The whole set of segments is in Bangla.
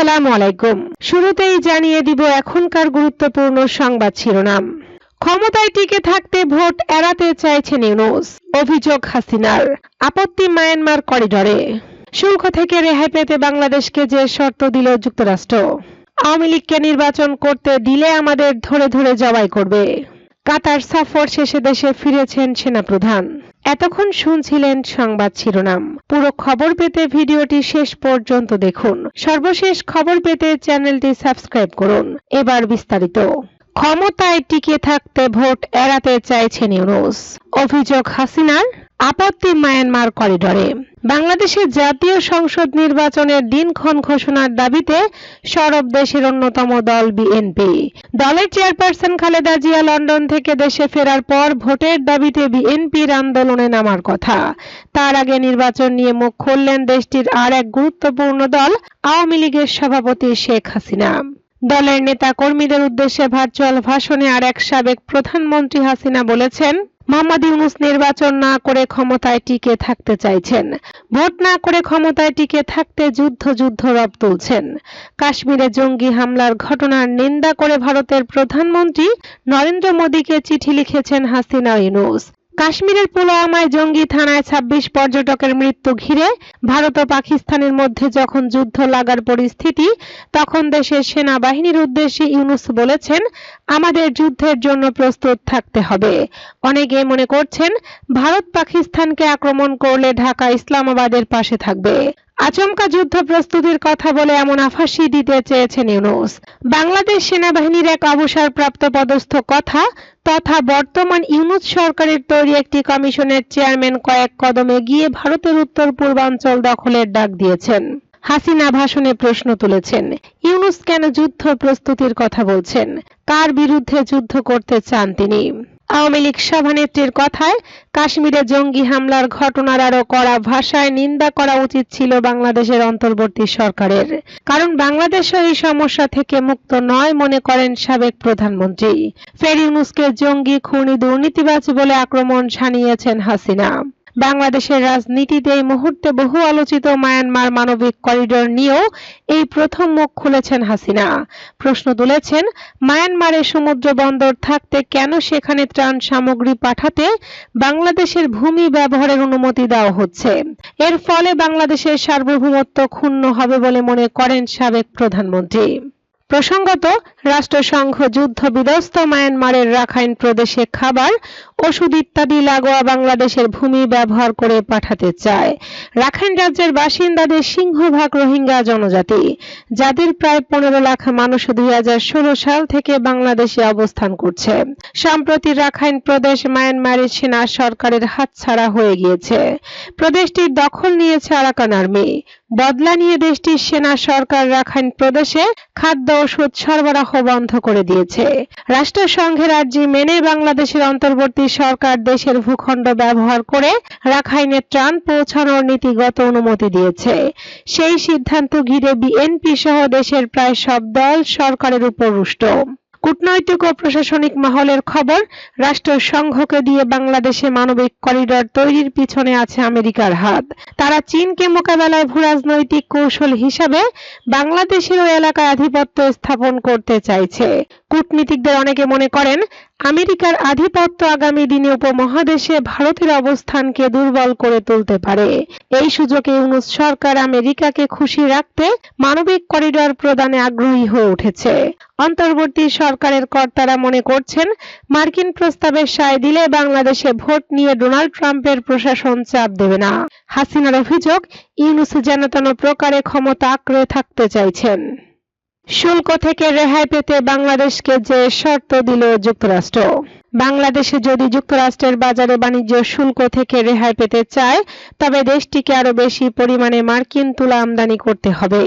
আসসালামু আলাইকুম। শুরুতেই জানিয়ে দিব এখনকার গুরুত্বপূর্ণ সংবাদ শিরোনাম। ক্ষমতায় টিকে থাকতে ভোট এড়াতে চাইছেন ইউনুস অভিযোগ হাসিনার। আপত্তি মায়ানমার করিডরে। শুল্ক থেকে রেহাই পেতে বাংলাদেশকে যে শর্ত দিল যুক্তরাষ্ট্র। আওয়ামী লীগকে নির্বাচন করতে দিলে আমাদের ধরে ধরে জবাই করবে। কাতার সফর শেষে দেশে ফিরেছেন সেনাপ্রধান। এতক্ষণ শুনছিলেন সংবাদ শিরোনাম। পুরো খবর পেতে ভিডিওটি শেষ পর্যন্ত দেখুন। সর্বশেষ খবর পেতে চ্যানেলটি সাবস্ক্রাইব করুন। এবার বিস্তারিত। ক্ষমতায় টিকে থাকতে ভোট এড়াতে চাইছেন ইউনুস অভিযোগ হাসিনার আপত্তি মায়ানমার করিডরে। বাংলাদেশের জাতীয় সংসদ নির্বাচনের দিনক্ষণ ঘোষণার দাবিতে সরব দেশের অন্যতম দল বিএনপি। দলের চেয়ারপারসন খালেদা জিয়া লন্ডন থেকে দেশে ফেরার পর ভোটের দাবিতে বিএনপির আন্দোলনে নামার কথা। তার আগে নির্বাচন নিয়ে মুখ খুললেন দেশটির আর এক গুরুত্বপূর্ণ দল, আওয়ামী লীগের সভাপতি শেখ হাসিনা। দলের নেতা কর্মীদের উদ্দেশ্যে ভার্চুয়াল ভাষণে আর এক সাবেক প্রধানমন্ত্রী হাসিনা বলেছেন মোহাম্মদ ইউনুস নির্বাচন না করে ক্ষমতায় টিকে থাকতে চাইছেন। ভোট না করে ক্ষমতায় টিকে থাকতে যুদ্ধ যুদ্ধ রব তুলছেন। কাশ্মীরে জঙ্গি হামলার ঘটনার নিন্দা করে ভারতের প্রধানমন্ত্রী নরেন্দ্র মোদীকে চিঠি লিখেছেন হাসিনা ইউনুস। কাশ্মীরের পুলওয়ামায় জঙ্গি থানায় ২৬ পর্যটকের মৃত্যু ঘিরে ভারত ও পাকিস্তানের মধ্যে যখন যুদ্ধ লাগার পরিস্থিতি, তখন দেশের সেনাবাহিনীর উদ্দেশ্যে ইউনুস বলেছেন, আমাদের যুদ্ধের জন্য প্রস্তুত থাকতে হবে। অনেকে মনে করছেন ভারত পাকিস্তানকে আক্রমণ করলে ঢাকা ইসলামাবাদের পাশে থাকবে। আচমকা যুদ্ধ প্রস্তুতির কথা বলে এমন আভাসই দিতে চেয়েছেন ইউনুস। বাংলাদেশ সেনাবাহিনীর এক অবসরপ্রাপ্ত পদস্থ কথা তথা বর্তমান ইউনুস সরকারের তৈরি একটি কমিশনের চেয়ারম্যান কয়েক কদমে গিয়ে ভারতের উত্তর পূর্বাঞ্চল দখলের ডাক দিয়েছেন। হাসিনা ভাষণে প্রশ্ন তুলেছেন, ইউনুস কেন যুদ্ধ প্রস্তুতির কথা বলছেন? কার বিরুদ্ধে যুদ্ধ করতে চান তিনি? আওয়ামী লীগ সভানেত্রীর কথায়, কাশ্মীরে জঙ্গি হামলার ঘটনার আরও কড়া ভাষায় নিন্দা করা উচিত ছিল বাংলাদেশের অন্তর্বর্তী সরকারের। কারণ বাংলাদেশও এই সমস্যা থেকে মুক্ত নয় মনে করেন সাবেক প্রধানমন্ত্রী। ফের ইউনুসকে জঙ্গি, খুনি, দুর্নীতিবাজ বলে আক্রমণ শানিয়েছেন হাসিনা। বাংলাদেশের রাজনীতিতে এই মুহূর্তে বহু আলোচিত মায়ানমার মানবিক করিডোর নিয়েও এই প্রথম মুখ খুলেছেন হাসিনা। প্রশ্ন তুলেছেন মায়ানমারে সমুদ্র বন্দর থাকতে কেন সেখানে ত্রাণ সামগ্রী পাঠাতে বাংলাদেশের ভূমি ব্যবহারের অনুমতি দেওয়া হচ্ছে? এর ফলে বাংলাদেশের সার্বভৌমত্ব ক্ষুণ্ণ হবে বলে মনে করেন সাবেক প্রধানমন্ত্রী। প্রসঙ্গত, রাষ্ট্রসংঘ যুদ্ধ বিধ্বস্ত মায়ানমারের রাখাইন প্রদেশে খাবার ওষুধ ইত্যাদি লাগোয়া বাংলাদেশের ভূমি ব্যবহার করে পাঠাতে চায়। রাখাইন রাজ্যের বাসিন্দাদের সিংহভাগ রোহিঙ্গা জনজাতি। যাদের প্রায় পনেরো লাখ মানুষ দুই সাল থেকে বাংলাদেশে অবস্থান করছে। সম্প্রতি রাখাইন প্রদেশ মায়ানমারের সেনা সরকারের হাতছাড়া হয়ে গিয়েছে। প্রদেশটির দখল নিয়েছে আরাকান আর্মি। বদলা নিয়ে দেশটির সেনা সরকার রাখাইন প্রদেশে খাদ্য ওষুধ সরবরাহ বন্ধ করে দিয়েছে। রাষ্ট্রসংঘের আর্জি মেনে বাংলাদেশের অন্তর্বর্তী সরকার দেশের ভূখণ্ড ব্যবহার করে রাখাইনে ত্রাণ পৌঁছানোর নীতিগত অনুমতি দিয়েছে। সেই সিদ্ধান্ত ঘিরে বিএনপি সহ দেশের প্রায় সব দল সরকারের উপর রুষ্ট। কূটনৈতিক ও প্রশাসনিক মহলের খবর রাষ্ট্রসংঘকে দিয়ে বাংলাদেশে মানবিক করিডর তৈরির পিছনে আছে আমেরিকার হাত। তারা চীনকে মোকাবেলায় ভূরাজনৈতিক কৌশল হিসাবে বাংলাদেশের ওই এলাকায় আধিপত্য স্থাপন করতে চাইছে। কূটনীতিকদের অনেকে মনে করেন, আমেরিকার আধিপত্য আগামী দিনে উপমহাদেশে ভারতের অবস্থানকে দুর্বল করে তুলতে পারে। এই সুযোগে ইউনুস সরকার আমেরিকাকে খুশি রাখতে মানবিক করিডর প্রদানে আগ্রহী হয়ে উঠেছে। অন্তর্বর্তী সরকারের কর্তারা মনে করছেন, মার্কিন প্রস্তাবে সায় দিলে বাংলাদেশে ভোট নিয়ে ডোনাল্ড ট্রাম্পের প্রশাসন চাপ দেবে না। হাসিনার অভিযোগ, ইউনুস যেন তেন প্রকারে ক্ষমতা আঁকড়ে থাকতে চাইছেন। শুল্ক থেকে রেহাই পেতে বাংলাদেশকে যে শর্ত দিল যুক্তরাষ্ট্র। বাংলাদেশে যদি যুক্তরাষ্ট্রের বাজারে বাণিজ্য শুল্ক থেকে রেহাই পেতে চায়, তবে দেশটিকে আরও বেশি পরিমাণে মার্কিন তুলা আমদানি করতে হবে,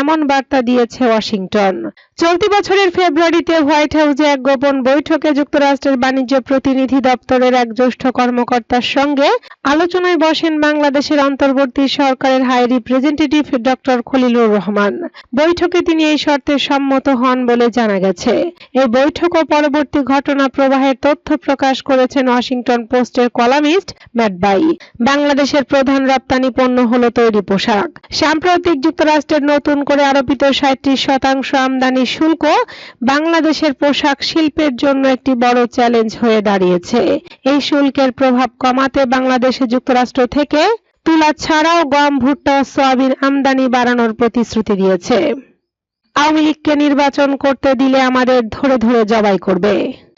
এমন বার্তা দিয়েছে ওয়াশিংটন। চলতি বছরের ফেব্রুয়ারিতে হোয়াইট হাউসে এক গোপন বৈঠকে যুক্তরাষ্ট্রের বাণিজ্য প্রতিনিধি দপ্তরের এক জ্যেষ্ঠ কর্মকর্তার সঙ্গে আলোচনায় বসেন বাংলাদেশের অন্তর্বর্তী সরকারের high representative doctor Khalilur Rahman. বৈঠকে তিনি এই শর্তে সম্মত হন বলে জানা গেছে। এই বৈঠক ও পরবর্তী ঘটনা প্রবাহের তথ্য প্রকাশ করেছেন ওয়াশিংটন পোস্টের কলামিস্ট ম্যাট বাই। বাংলাদেশের প্রধান রপ্তানি পণ্য হলো তৈরি পোশাক। সাম্প্রতিক যুক্তরাষ্ট্রের নতুন করে আরোপিত ষাটটি শতাংশ আমদানি শুল্ক বাংলাদেশের পোশাক শিল্পের জন্য একটি বড় চ্যালেঞ্জ হয়ে দাঁড়িয়েছে। এই শুল্কের প্রভাব কমাতে বাংলাদেশে যুক্তরাষ্ট্র থেকে তুলা ছাড়াও গম, ভুট্টা সয়াবিন আমদানি বাড়ানোর প্রতিশ্রুতি দিয়েছে। আওয়ামী লীগকে নির্বাচন করতে দিলে আমাদের ধরে ধরে জবাই করবে।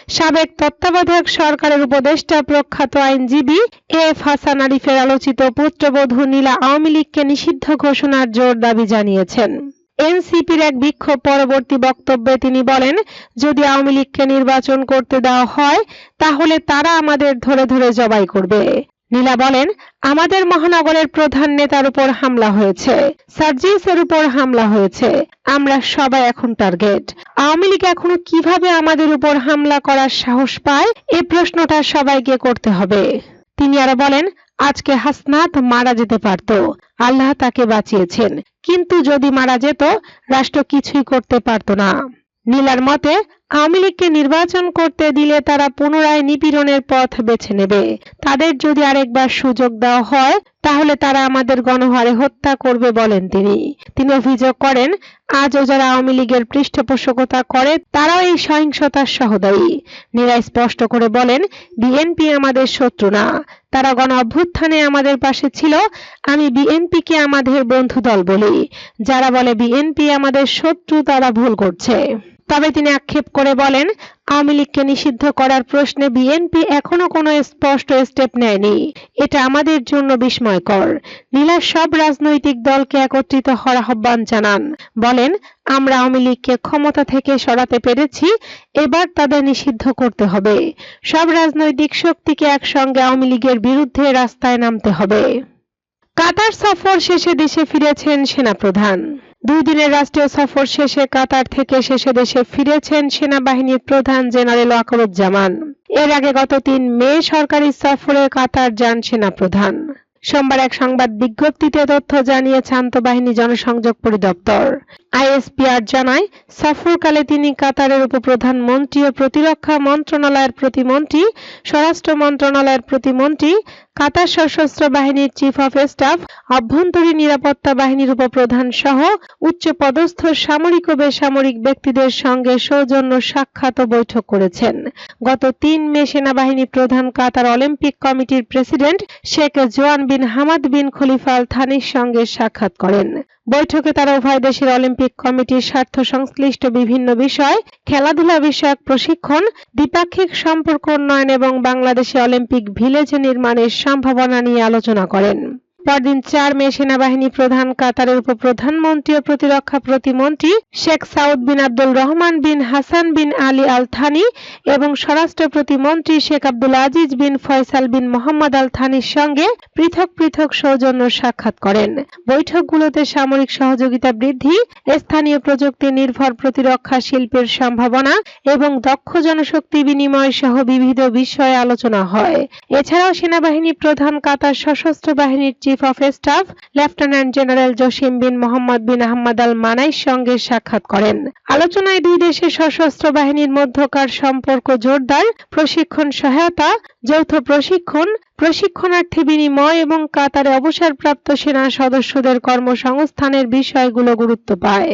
সাবেক তত্ত্বাবধায়ক সরকারের উপদেষ্টা প্রখ্যাত আইনজীবী এফ হাসান আরিফের আলোচিত পুত্রবধূ নীলা আওয়ামী লীগকে নিষিদ্ধ ঘোষণার জোর দাবি জানিয়েছেন। এনসিপির এক বিক্ষোভ পরবর্তী বক্তব্যে তিনি বলেন, যদি আওয়ামী লীগকে নির্বাচন করতে দেওয়া হয়, তাহলে তারা আমাদের ধরে ধরে জবাই করবে। নীলা বলেন, আমাদের মহানগরের প্রধান নেতার উপর হামলা হয়েছে। সার্জিসের উপর হামলা হয়েছে। আমরা সবাই এখন টার্গেট। আওয়ামী লীগ এখনও কীভাবে আমাদের উপর হামলা করার সাহস পায় এই প্রশ্নটা সবাইকে করতে হবে। তিনি আরও বলেন, আজকে হাসনাত মারা যেতে পারত। আল্লাহ তাকে বাঁচিয়েছেন। কিন্তু যদি মারা যেত, রাষ্ট্র কিছুই করতে পারত না। নীলার মতে আওয়ামী লীগকে নির্বাচন করতে দিলে তারা পুনরায় নিপীড়নের পথ বেছে নেবে। তাদের যদি আরেকবার সুযোগ দেওয়া হয়, তাহলে তারা আমাদের গণহারে হত্যা করবে বলেন তিনি। তিনি অভিযোগ করেন, আজও যারা আওয়ামী লীগের পৃষ্ঠপোষকতা করে, তারাও এই সহিংসতার সহদায়ী। নীলা স্পষ্ট করে বলেন, বিএনপি আমাদের শত্রু না। তারা গণ অভ্যুত্থানে আমাদের পাশে ছিল, আমি বিএনপিকে আমাদের বন্ধু দল বলি। যারা বলে বিএনপি আমাদের শত্রু, তারা ভুল করছে। তবে তিনি আক্ষেপ করে বলেন, আওয়ামী লীগকে নিষিদ্ধ করার প্রশ্নে বিএনপি এখনও কোনো স্পষ্ট স্টেপ নেয়নি। এটা আমাদের জন্য বিস্ময়কর। নীলা সব রাজনৈতিক দলকে একত্রিত হওয়ার আহ্বান জানান। বলেন, আমরা আওয়ামী লীগকে ক্ষমতা থেকে সরাতে পেরেছি, এবার তাদের নিষিদ্ধ করতে হবে। সব রাজনৈতিক শক্তিকে একসঙ্গে আওয়ামী লীগের বিরুদ্ধে রাস্তায় নামতে হবে। কাতার সফর শেষে দেশে ফিরেছেন সেনাপ্রধান। দুই দিনের রাষ্ট্রীয় সফর শেষে কাতার থেকে শেষে দেশে ফিরেছেন সেনাবাহিনীর প্রধান জেনারেল ওয়াকরুজ্জামান। এর আগে গত তিন মে সরকারি সফরে কাতার যান সেনাপ্রধান। সোমবার এক সংবাদ বিজ্ঞপ্তিতে তথ্য জানিয়েছে আন্তঃবাহিনী জনসংযোগ পরিদপ্তর। আইএসপিআর জানায়, সফরকালে তিনি কাতারের উপপ্রধানমন্ত্রী ও প্রতিরক্ষা মন্ত্রণালয়ের প্রতিমন্ত্রী, স্বরাষ্ট্র মন্ত্রণালয়ের প্রতিমন্ত্রী, কাতার সশস্ত্র বাহিনীর চিফ অফ স্টাফ, অভ্যন্তরীণ নিরাপত্তা বাহিনীর উপপ্রধান সহ উচ্চ পদস্থ সামরিক ও বেসামরিক ব্যক্তিদের সঙ্গে সৌজন্য সাক্ষাৎ ও বৈঠক করেছেন। গত তিন মে সেনাবাহিনী প্রধান কাতার অলিম্পিক কমিটির president Sheikh Joaan bin Hamad বিন খলিফা আল থানির সঙ্গে সাক্ষাৎ করেন। বৈঠকে তারা উভয় দেশের অলিম্পিক কমিটির স্বার্থ সংশ্লিষ্ট বিভিন্ন বিষয়, খেলাধুলা বিষয়ক প্রশিক্ষণ, দ্বিপাক্ষিক সম্পর্ক উন্নয়ন এবং বাংলাদেশে অলিম্পিক ভিলেজ নির্মাণের সম্ভাবনা নিয়ে আলোচনা করেন। পরদিন চার মে সেনাবাহিনী প্রধান কাতারের উপপ্রধানমন্ত্রী ও প্রতিরক্ষা প্রতিমন্ত্রী Sheikh Saoud bin Abdul Rahman bin Hassan bin Ali Al Thani এবং স্বরাষ্ট্র প্রতিমন্ত্রী শেখ আব্দুল আজিজ বিন ফয়সাল বিন মোহাম্মদ আল থানির সঙ্গে পৃথক পৃথক সৌজন্য সাক্ষাৎ করেন। বৈঠকগুলোতে সামরিক সহযোগিতা বৃদ্ধি, স্থানীয় প্রযুক্তি নির্ভর প্রতিরক্ষা শিল্পের সম্ভাবনা এবং দক্ষ জনশক্তি বিনিময় সহ বিবিধ বিষয়ে আলোচনা হয়। এছাড়াও সেনাবাহিনী প্রধান কাতার সশস্ত্র বাহিনীর chief of staff lieutenant general Jassim bin Mohammed bin Ahmed Al Mannai সঙ্গে সাক্ষাৎ করেন। আলোচনায় দুই দেশের সশস্ত্র বাহিনীর মধ্যকার সম্পর্ক জোরদার, প্রশিক্ষণ সহায়তা, যৌথ প্রশিক্ষণ, প্রশিক্ষণার্থী বিনিময় এবং কাতারে অবসরপ্রাপ্ত সেনা সদস্যদের কর্মসংস্থানের বিষয়গুলো গুরুত্ব পায়।